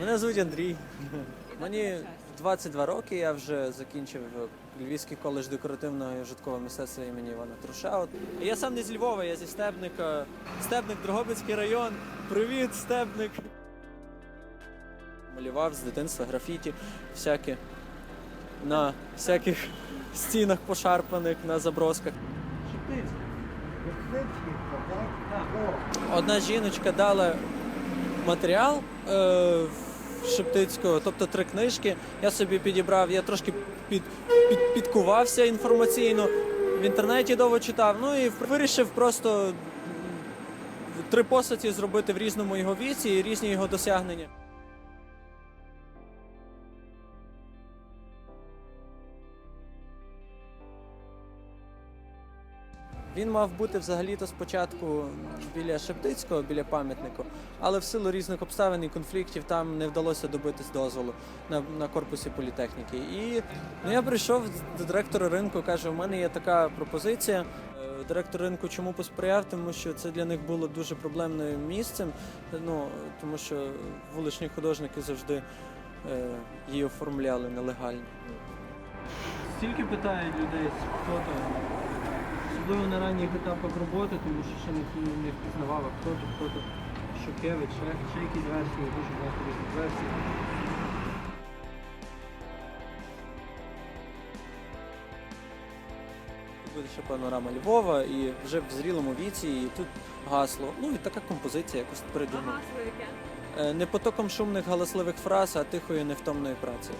Мене звуть Андрій. Мені 22 роки, я вже закінчив Львівський коледж декоративного і житкового мистецтва імені Івана Труша. Я сам не з Львова, я зі Стебника. Стебник, Дрогобицький район. Привіт, Стебник. Малював з дитинства графіті всякі на всяких стінах пошарпаних, на забросках. Одна жіночка дала матеріал Шептицького, тобто три книжки. Я собі підібрав, я трошки під, під, підкувався інформаційно. В інтернеті довго читав. Ну і вирішив просто три постаті зробити в різному його віці і різні його досягнення. Він мав бути взагалі-то спочатку біля Шептицького, біля пам'ятнику, але в силу різних обставин і конфліктів там не вдалося добитись дозволу на, на корпусі політехніки. І ну, я прийшов до директора ринку, каже: у мене є така пропозиція. Е, Директор ринку чому посприяв, тому що це для них було дуже проблемним місцем. Ну тому що вуличні художники завжди е, її оформляли нелегально. Стільки питають людей з фото, особливо на ранніх етапах роботи, тому що ще ніхто не впізнавав, хто то, хто то Шукевич, ще, ще якісь версії, дуже багато різних версій. Тут Буде ще панорама Львова і вже в зрілому віці, і тут гасло. Ну і така композиція якось придумана. Ага, яке. Е, Не потоком шумних галасливих фраз, а тихою невтомною працею.